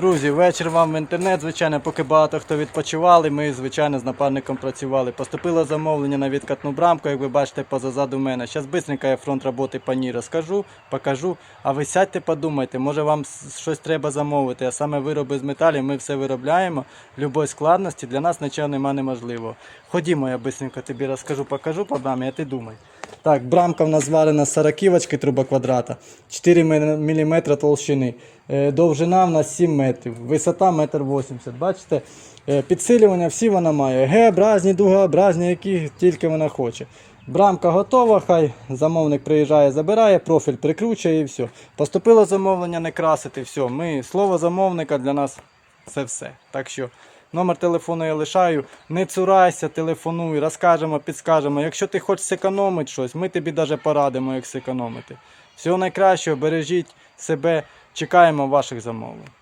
Друзі, вечір вам в інтернет. Звичайно, поки багато хто відпочивали, ми, звичайно, з напарником працювали. Поступило замовлення на відкатну брамку, як ви бачите, позазаду мене. Зараз швидко я фронт роботи по ній розкажу, покажу. А ви сядьте, подумайте, може вам щось треба замовити. А саме вироби з металів, ми все виробляємо. Любої складності для нас нічого нема неможливого. Ходімо, я швидко тобі розкажу, покажу по брамі, а ти думай. Так, брамка в нас зварена з 40 трубоквадрата, 4 мм толщини. Е, Довжина в нас 7 метрів, висота 1,80 м. Бачите, Е, підсилювання всі вона має. Г-образні, дугообразні, які тільки вона хоче. Брамка готова, хай замовник приїжджає, забирає, профіль прикручує і все. Поступило замовлення не красити, все. Ми, слово замовника для нас це все. Так що номер телефону я лишаю. Не цурайся, телефонуй, розкажемо, підскажемо. Якщо ти хочеш зекономити щось, ми тобі навіть порадимо, як зекономити. Всього найкращого, бережіть себе, чекаємо ваших замовлень.